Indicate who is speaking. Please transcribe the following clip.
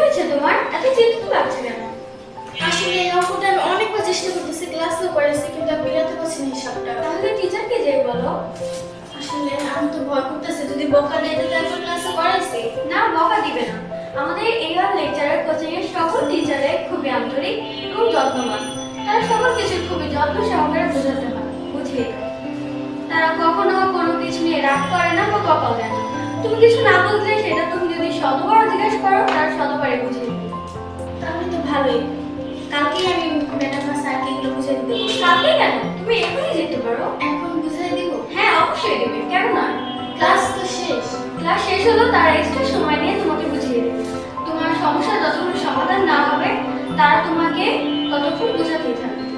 Speaker 1: হয়েছে তোমার? এত চিন্তিত লাগছে কেন?
Speaker 2: আসলে এই অঙ্কটা আমি অনেকবার চেষ্টা করতেছি ক্লাসেও করেছি কিন্তু আমি মিলাতে পারছি না হিসাবটা
Speaker 1: তাহলে টিচারকে যে বলো?
Speaker 2: আসলে আমি তো ভয় করতেছি যদি বকা দেয় তাহলে আমি ক্লাসে করাইছি।
Speaker 1: না বকা দিবে না। আমাদের এআর লেকচারের কোচিং এর সকল টিচারে খুবই আন্তরিক এবং যত্নবান। তারা সকল কিছু খুবই যত্ন সহকারে বোঝাতে হয় বুঝিয়ে তারা কখনো কোনো কিছু নিয়ে রাগ করে না বা বকা দেয় না। তুমি কিছু না বুঝলে সেটা তুমি যদি শতবার জিজ্ঞেস করো তারা বুঝিয়ে দেবে
Speaker 2: তাহলে তো ভালোই। কালকেই আমি ম্যাডাম বা স্যারকে এগুলো বুঝিয়ে দিতে।
Speaker 1: কালকে কেন? তুমি এখনই যেতে পারো।
Speaker 2: এখন বুঝিয়ে দিব?
Speaker 1: হ্যাঁ অবশ্যই দেবে। কেন না
Speaker 2: ক্লাস তো শেষ।
Speaker 1: ক্লাস শেষ হলো তার এক্সট্রা সময় নিয়ে তোমাকে বুঝিয়ে দেবে। তোমার সমস্যা যতক্ষণ সমাধান না হবে তারা তোমাকে ততক্ষণ বোঝাতেই থাকবে।